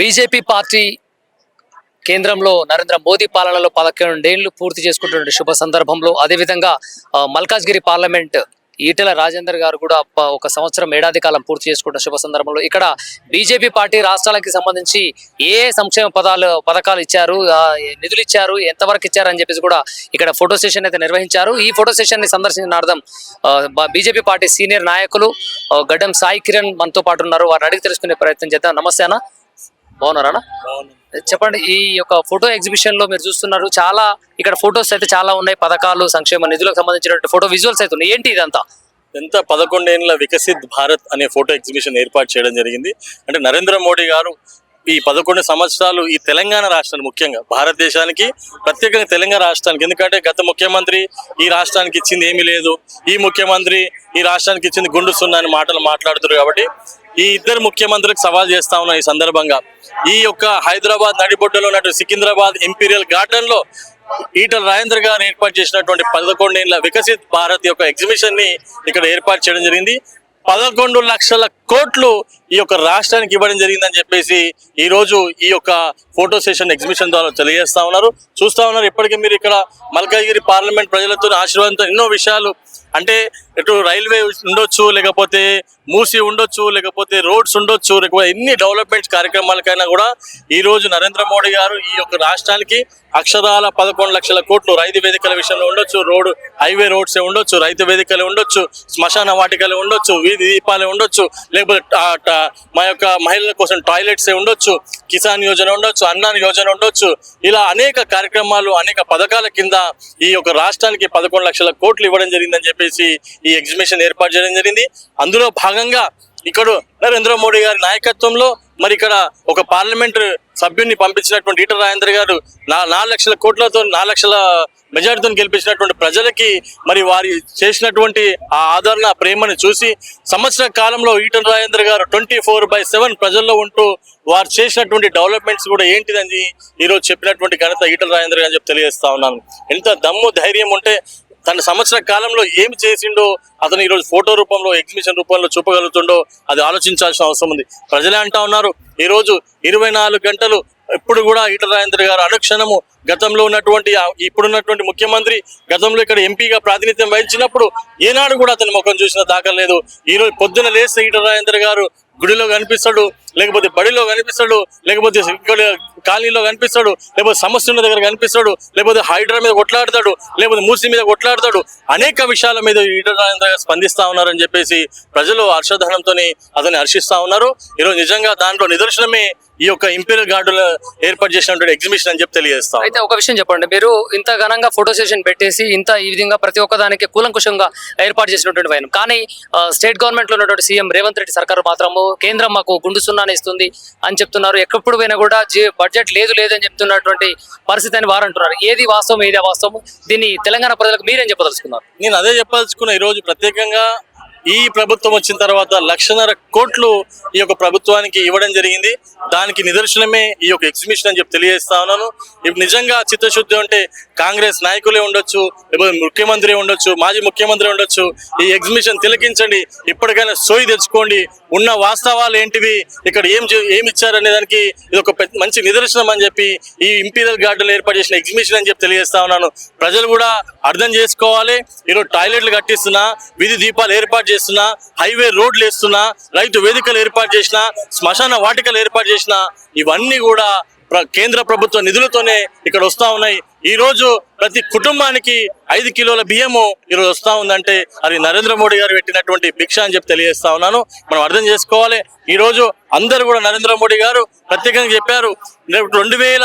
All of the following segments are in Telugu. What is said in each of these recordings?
బీజేపీ పార్టీ కేంద్రంలో నరేంద్ర మోదీ పాలనలో పదకొండేళ్ళు పూర్తి చేసుకుంటున్న శుభ సందర్భంలో అదేవిధంగా మల్కాజ్గిరి పార్లమెంట్ ఈటెల రాజేందర్ గారు కూడా ఒక సంవత్సరం ఏడాది కాలం పూర్తి చేసుకుంటున్న శుభ సందర్భంలో ఇక్కడ బీజేపీ పార్టీ రాష్ట్రాలకి సంబంధించి ఏ సంక్షేమ పదాలు పథకాలు ఇచ్చారు నిధులు ఇచ్చారు ఎంతవరకు ఇచ్చారు అని చెప్పేసి కూడా ఇక్కడ ఫోటో సెషన్ అయితే నిర్వహించారు. ఈ ఫోటో సెషన్ని అర్థం బీజేపీ పార్టీ సీనియర్ నాయకులు గడ్డం సాయి కిరణ్ మనతో పాటు ఉన్నారు. వారిని అడిగి తెలుసుకునే ప్రయత్నం చేద్దాం. నమస్తే అన్న. బాగున్నారా చెప్పండి ఈ యొక్క ఫోటో ఎగ్జిబిషన్లో మీరు చూస్తున్నారు చాలా ఇక్కడ ఫొటోస్ అయితే చాలా ఉన్నాయి పథకాలు సంక్షేమ నిధులకు సంబంధించినటువంటి ఫోటో విజువల్స్ అయితే ఉన్నాయి. ఏంటి ఇదంతా? ఎంత పదకొండేళ్ళ వికసిత్ భారత్ అనే ఫోటో ఎగ్జిబిషన్ ఏర్పాటు చేయడం జరిగింది. అంటే నరేంద్ర మోడీ గారు ఈ పదకొండు సంవత్సరాలు ఈ తెలంగాణ రాష్ట్రాన్ని ముఖ్యంగా భారతదేశానికి ప్రత్యేకంగా తెలంగాణ రాష్ట్రానికి. ఎందుకంటే గత ముఖ్యమంత్రి ఈ రాష్ట్రానికి ఇచ్చింది ఏమీ లేదు. ఈ ముఖ్యమంత్రి ఈ రాష్ట్రానికి ఇచ్చింది గుండు సున్నా అని మాటలు మాట్లాడుతున్నారు కాబట్టి ఈ ఇద్దరు ముఖ్యమంత్రులకు సవాల్ చేస్తా ఉన్నాం ఈ సందర్భంగా. ఈ యొక్క హైదరాబాద్ నడిబొడ్డులో ఉన్నట్టు సికింద్రాబాద్ ఇంపీరియల్ గార్డెన్లో ఈటల రాజేంద్ర గారు ఏర్పాటు చేసినటువంటి పదకొండేళ్ళ వికసిత్ భారత్ యొక్క ఎగ్జిబిషన్ని ఇక్కడ ఏర్పాటు చేయడం జరిగింది. పదకొండు లక్షల కోట్లు ఈ యొక్క రాష్ట్రానికి ఇవ్వడం జరిగిందని చెప్పేసి ఈ రోజు ఈ యొక్క ఫోటో సెషన్ ఎగ్జిబిషన్ ద్వారా తెలియజేస్తా ఉన్నారు. చూస్తా ఉన్నారు. ఇప్పటికే మీరు ఇక్కడ మల్కాజ్గిరి పార్లమెంట్ ప్రజలతో ఆశీర్వాదంతో ఎన్నో విషయాలు అంటే ఇటు రైల్వే ఉండొచ్చు లేకపోతే మూసి ఉండొచ్చు లేకపోతే రోడ్స్ ఉండొచ్చు లేకపోతే ఎన్ని డెవలప్మెంట్ కార్యక్రమాలకైనా కూడా ఈ రోజు నరేంద్ర మోడీ గారు ఈ యొక్క రాష్ట్రానికి అక్షరాల పదకొండు లక్షల కోట్లు రైతు వేదికల విషయంలో ఉండొచ్చు రోడ్డు హైవే రోడ్స్ ఉండొచ్చు రైతు వేదికలు ఉండొచ్చు శ్మశాన వాటికలు ఉండొచ్చు వీధి దీపాలు ఉండొచ్చు లేకపోతే మా యొక్క మహిళల కోసం టాయిలెట్స్ ఉండొచ్చు కిసాన్ యోజన ఉండొచ్చు అన్నాన్ యోజన ఉండొచ్చు ఇలా అనేక కార్యక్రమాలు అనేక పథకాల కింద ఈ యొక్క రాష్ట్రానికి పదకొండు లక్షల కోట్లు ఇవ్వడం జరిగిందని చెప్పి చెప్పేసి ఈ ఎగ్జిబిషన్ ఏర్పాటు చేయడం జరిగింది. అందులో భాగంగా ఇక్కడ నరేంద్ర మోడీ గారి నాయకత్వంలో మరి ఇక్కడ ఒక పార్లమెంట్ సభ్యుని పంపించినటువంటి ఈటల రాజేంద్ర గారు నా నాలుగు లక్షల కోట్లతో నాలుగు లక్షల మెజారిటీతో గెలిపించినటువంటి ప్రజలకి మరి వారి చేసినటువంటి ఆ ఆదరణ ప్రేమను చూసి సంవత్సర కాలంలో ఈటల రాజేంద్ర గారు ట్వంటీ ఫోర్ బై సెవెన్ ప్రజల్లో ఉంటూ వారు చేసినటువంటి డెవలప్మెంట్స్ కూడా ఏంటిదని ఈరోజు చెప్పినటువంటి ఘనత ఈటల రాజేంద్ర గారు చెప్పి తెలియజేస్తా ఉన్నాను. ఎంత దమ్ము ధైర్యం ఉంటే తన సంవత్సర కాలంలో ఏమి చేసిండో అతను ఈరోజు ఫోటో రూపంలో ఎగ్జిబిషన్ రూపంలో చూపగలుగుతుండో అది ఆలోచించాల్సిన అవసరం ఉంది. ప్రజలే అంటా ఉన్నారు ఈరోజు ఇరవై నాలుగు గంటలు ఇప్పుడు కూడా ఈటల రాజేంద్ర గారు అనుక్షణము గతంలో ఉన్నటువంటి ఇప్పుడున్నటువంటి ముఖ్యమంత్రి గతంలో ఇక్కడ ఎంపీగా ప్రాతినిధ్యం వహించినప్పుడు ఏనాడు కూడా అతని ముఖం చూసిన దాఖలేదు లేదు. ఈ రోజు పొద్దున లేస్తే ఈటల రాజేంద్ర గారు గుడిలో కనిపిస్తాడు లేకపోతే బడిలో కనిపిస్తాడు లేకపోతే ఇక్కడ కాలనీలో కనిపిస్తాడు లేకపోతే సమస్య ఉన్న దగ్గర కనిపిస్తాడు లేకపోతే హైడ్రా మీద కొట్లాడతాడు లేకపోతే మూసి మీద కొట్లాడతాడు. అనేక విషయాల మీద ఈటల స్పందిస్తా ఉన్నారని చెప్పేసి ప్రజలు హర్షధనంతో అతన్ని హర్షిస్తా ఉన్నారు. ఈరోజు నిజంగా దాంట్లో నిదర్శనమే ఈ యొక్క ఇంపీరియల్ గార్డులో ఏర్పాటు చేసినటువంటి ఎగ్జిబిషన్ అని చెప్పి తెలియజేస్తాం అయితే ఒక విషయం చెప్పండి. మీరు ఇంత ఘనంగా ఫోటో సెషన్ పెట్టేసి ఇంత ఈ విధంగా ప్రతి ఒక్కదానికి కూలంకుషంగా ఏర్పాటు చేసినటువంటి వైనం కానీ స్టేట్ గవర్నమెంట్లో ఉన్నటువంటి సీఎం రేవంత్ రెడ్డి సర్కారు మాత్రము కేంద్రం మాకు గుండు సున్నాని ఇస్తుంది అని చెప్తున్నారు. ఎక్కప్పుడు పోయినా కూడా బడ్జెట్ లేదు లేదు అని చెప్తున్నటువంటి పరిస్థితి అని వారు అంటున్నారు. ఏది వాస్తవం ఏది అవాస్తవం? దీన్ని తెలంగాణ ప్రజలకు మీరేం చెప్పదలుచుకున్నారు? నేను అదే చెప్పదలుచుకున్న. ఈరోజు ప్రత్యేకంగా ఈ ప్రభుత్వం వచ్చిన తర్వాత లక్షన్నర కోట్లు ఈ యొక్క ప్రభుత్వానికి ఇవ్వడం జరిగింది. దానికి నిదర్శనమే ఈ యొక్క ఎగ్జిబిషన్ అని చెప్పి తెలియజేస్తా ఉన్నాను. ఇప్పుడు నిజంగా చిత్తశుద్ధి అంటే కాంగ్రెస్ నాయకులే ఉండొచ్చు లేకపోతే ముఖ్యమంత్రి ఉండొచ్చు మాజీ ముఖ్యమంత్రి ఉండొచ్చు. ఈ ఎగ్జిబిషన్ తిలకించండి. ఇప్పటికైనా సోయి తెచ్చుకోండి. ఉన్న వాస్తవాలు ఏంటివి? ఇక్కడ ఏం చే- ఇచ్చారనే దానికి ఇది ఒక పెద్ద- మంచి నిదర్శనం అని చెప్పి ఈ ఇంపీరియల్ గార్డెన్ ఏర్పాటు చేసిన ఎగ్జిబిషన్ అని చెప్పి తెలియజేస్తా ఉన్నాను. ప్రజలు కూడా అర్థం చేసుకోవాలి. ఈరోజు టాయిలెట్లు కట్టిస్తున్నా విధి దీపాలు ఏర్పాటు చేస్తున్నా హైవే రోడ్లు వేస్తున్నా రైతు వేదికలు ఏర్పాటు చేసిన శ్మశాన వాటికలు ఏర్పాటు చేసిన ఇవన్నీ కూడా ప్ర- కేంద్ర ప్రభుత్వ నిధులతోనే ఇక్కడ వస్తా ఉన్నాయి. ఈ రోజు ప్రతి కుటుంబానికి ఐదు కిలోల బియ్యము ఈరోజు వస్తా ఉందంటే అది నరేంద్ర మోడీ గారు పెట్టినటువంటి భిక్ష అని చెప్పి తెలియజేస్తా ఉన్నాను. మనం అర్థం చేసుకోవాలి. ఈ రోజు అందరూ కూడా నరేంద్ర మోడీ గారు ప్రత్యేకంగా చెప్పారు. రెండు వేల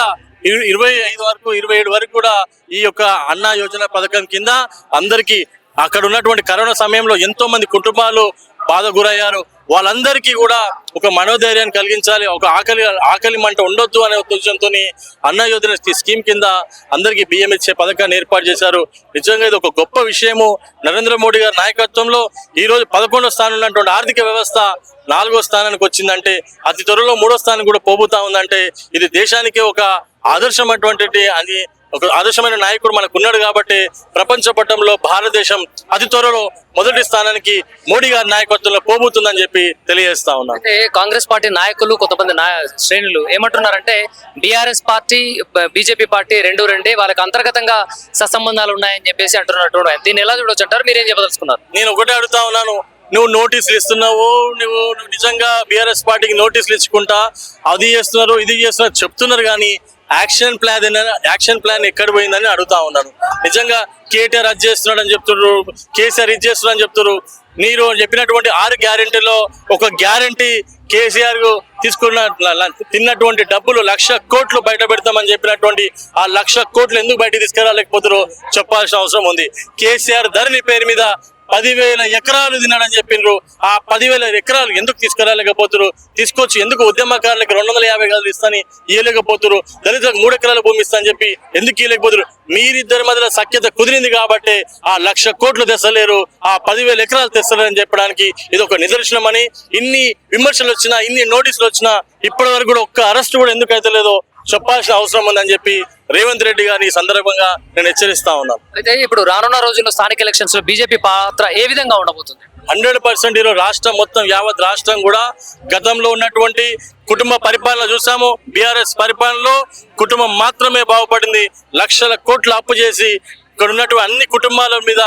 ఇరవై ఐదు వరకు ఇరవై ఏడు వరకు కూడా ఈ యొక్క అన్నా యోజన పథకం కింద అందరికీ అక్కడ ఉన్నటువంటి కరోనా సమయంలో ఎంతో మంది కుటుంబాలు బాధ గురయ్యారు. వాళ్ళందరికీ కూడా ఒక మనోధైర్యాన్ని కలిగించాలి ఒక ఆకలి ఆకలి మంట ఉండొద్దు అనే ఉద్దేశంతో అన్న యోజన స్కీమ్ కింద అందరికీ బియ్యం ఇచ్చే పథకాన్ని ఏర్పాటు చేశారు. నిజంగా ఇది ఒక గొప్ప విషయము. నరేంద్ర మోడీ గారి నాయకత్వంలో ఈ రోజు పదకొండో స్థానం ఉన్నటువంటి ఆర్థిక వ్యవస్థ నాలుగో స్థానానికి వచ్చిందంటే అతి త్వరలో మూడో స్థానం కూడా పోబోతా ఉందంటే ఇది దేశానికి ఒక ఆదర్శమైనటువంటి అది ఒక ఆదర్శమైన నాయకుడు మనకు ఉన్నాడు కాబట్టి ప్రపంచ పటంలో భారతదేశం అతి త్వరలో మొదటి స్థానానికి మోడీ గారి నాయకత్వంలో పోబోతుందని చెప్పి తెలియజేస్తా ఉన్నాను అయితే కాంగ్రెస్ పార్టీ నాయకులు కొంతమంది నాయ శ్రేణులు ఏమంటున్నారంటే బీఆర్ఎస్ పార్టీ బీజేపీ పార్టీ రెండు రెండే వాళ్ళకి అంతర్గతంగా సత్సంబంధాలు ఉన్నాయని చెప్పేసి అంటున్నట్టు దీన్ని ఎలా చూడొచ్చు అంటారు? మీరేం చెప్పదలుచుకున్నారు? నేను ఒకటే అడుగుతా ఉన్నాను. నువ్వు నోటీసులు ఇస్తున్నావు నువ్వు నువ్వు నిజంగా బీఆర్ఎస్ పార్టీకి నోటీసులు ఇచ్చుకుంటా అది చేస్తున్నారు ఇది చేస్తున్నారు చెప్తున్నారు కానీ యాక్షన్ ప్లాన్ ఏదైనా- యాక్షన్ ప్లాన్ ఎక్కడ పోయిందని అడుగుతా ఉన్నాను నిజంగా కేటీఆర్ అది చేస్తున్నాడు అని చెప్తున్నారు కేసీఆర్ ఇది చేస్తున్నాడు అని చెప్తున్నారు మీరు చెప్పినటువంటి ఆరు గ్యారెంటీలో ఒక గ్యారెంటీ కేసీఆర్ తీసుకున్న తిన్నటువంటి డబ్బులు లక్ష కోట్లు బయట పెడతామని చెప్పినటువంటి ఆ లక్ష కోట్లు ఎందుకు బయట తీసుకురాలేకపోతారో చెప్పాల్సిన అవసరం ఉంది. కేసీఆర్ ధరణి పేరు మీద పదివేల ఎకరాలు తిన్నాడని చెప్పిండ్రు ఆ పదివేల ఎకరాలు ఎందుకు తీసుకురాలేకపోతున్నారు? తీసుకొచ్చి ఎందుకు ఉద్యమకారులకు రెండు వందల యాభై గదులు ఇస్తాని ఇవ్వలేకపోతున్నారు దళితులకు మూడు ఎకరాల భూమి ఇస్తా అని చెప్పి ఎందుకు ఇవ్వలేకపోతున్నారు మీరిద్దరి మధ్యలో సఖ్యత కుదిరింది కాబట్టి ఆ లక్ష కోట్లు తెస్తలేరు ఆ పదివేల ఎకరాలు తెస్తలేరని చెప్పడానికి ఇది ఒక నిదర్శనం అని ఇన్ని విమర్శలు వచ్చినా ఇన్ని నోటీసులు వచ్చినా ఇప్పటి వరకు కూడా ఒక్క అరెస్ట్ కూడా ఎందుకు అయితే లేదో చెప్పాల్సిన అవసరం ఉందని చెప్పి రేవంత్ రెడ్డి గారిని ఈ సందర్భంగా నేను హెచ్చరిస్తా ఉన్నాను. అయితే ఇప్పుడు రానున్న రోజుల్లో స్థానిక ఎలక్షన్స్లో బీజేపీ పాత్ర ఏ విధంగా ఉండబోతుంది? హండ్రెడ్ పర్సెంట్ ఈరోజు రాష్ట్రం మొత్తం యావత్ రాష్ట్రం కూడా గతంలో ఉన్నటువంటి కుటుంబ పరిపాలన చూసాము. బీఆర్ఎస్ పరిపాలనలో కుటుంబం మాత్రమే బాగుపడింది. లక్షల కోట్ల అప్పు చేసి ఇక్కడ ఉన్నటువంటి అన్ని కుటుంబాల మీద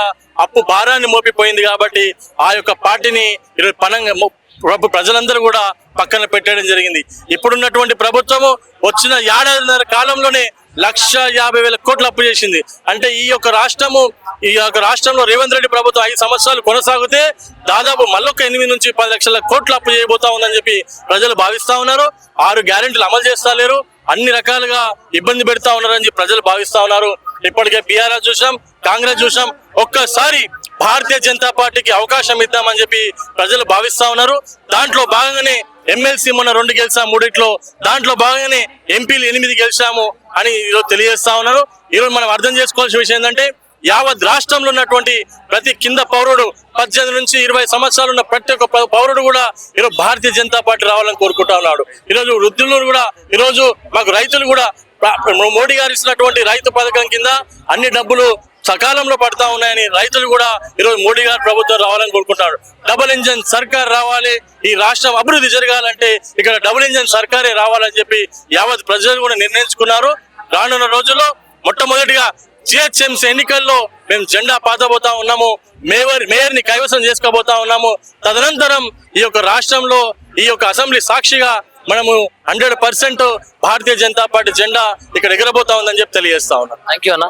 అప్పు భారాన్ని మోపిపోయింది కాబట్టి ఆ యొక్క పార్టీని ఈరోజు పనంగా ప్రజలందరూ కూడా పక్కన పెట్టడం జరిగింది. ఇప్పుడున్నటువంటి ప్రభుత్వము వచ్చిన ఏడాదిన్నర కాలంలోనే లక్ష యాభై వేల కోట్లు అప్పు చేసింది. అంటే ఈ యొక్క రాష్ట్రము ఈ యొక్క రాష్ట్రంలో రేవంత్ రెడ్డి ప్రభుత్వం ఐదు సంవత్సరాలు కొనసాగితే దాదాపు మళ్ళొక ఎనిమిది నుంచి పది లక్షల కోట్లు అప్పు చేయబోతా ఉందని చెప్పి ప్రజలు భావిస్తా ఉన్నారు. ఆరు గ్యారెంటీలు అమలు చేస్తా లేరు. అన్ని రకాలుగా ఇబ్బంది పెడతా ఉన్నారని చెప్పి ప్రజలు భావిస్తా ఉన్నారు. ఇప్పటికే బీఆర్ఎస్ చూసాం కాంగ్రెస్ చూసాం ఒక్కసారి భారతీయ జనతా పార్టీకి అవకాశం ఇద్దామని చెప్పి ప్రజలు భావిస్తా ఉన్నారు. దాంట్లో భాగంగానే ఎమ్మెల్సీ మొన్న రెండు గెలిచాము మూడిట్లో దాంట్లో భాగంగానే ఎంపీలు ఎనిమిది గెలిచాము అని ఈరోజు తెలియజేస్తా ఉన్నారు. ఈరోజు మనం అర్థం చేసుకోవాల్సిన విషయం ఏంటంటే యావత్ రాష్ట్రంలో ఉన్నటువంటి ప్రతి కింద పౌరుడు పద్దెనిమిది నుంచి ఇరవై సంవత్సరాలు ఉన్న ప్రతి ఒక్క పౌరుడు కూడా ఈరోజు భారతీయ జనతా పార్టీ రావాలని కోరుకుంటా ఉన్నాడు. ఈరోజు వృద్ధులు కూడా ఈరోజు మాకు రైతులు కూడా మోడీ గారు ఇచ్చినటువంటి రైతు పథకం కింద అన్ని డబ్బులు సకాలంలో పడతా ఉన్నాయని రైతులు కూడా ఈరోజు మోడీ గారు ప్రభుత్వం రావాలని కోరుకుంటారు. డబుల్ ఇంజన్ సర్కార్ రావాలి ఈ రాష్ట్రం అభివృద్ధి జరగాలంటే ఇక్కడ డబుల్ ఇంజన్ సర్కారే రావాలని చెప్పి యావత్ ప్రజలు కూడా నిర్ణయించుకున్నారు. రానున్న రోజుల్లో మొట్టమొదటిగా జిహెచ్ఎంసీ ఎన్నికల్లో మేము జెండా పాతబోతా ఉన్నాము. మేయర్ మేయర్ని కైవసం చేసుకోబోతా ఉన్నాము. తదనంతరం ఈ యొక్క రాష్ట్రంలో ఈ యొక్క అసెంబ్లీ సాక్షిగా మనము hundred percent Bharatiya Janata party జెండా ఇక్కడ ఎగరబోతా ఉందని చెప్పి తెలియజేస్తా ఉన్నాం. థ్యాంక్ యూ అన్న.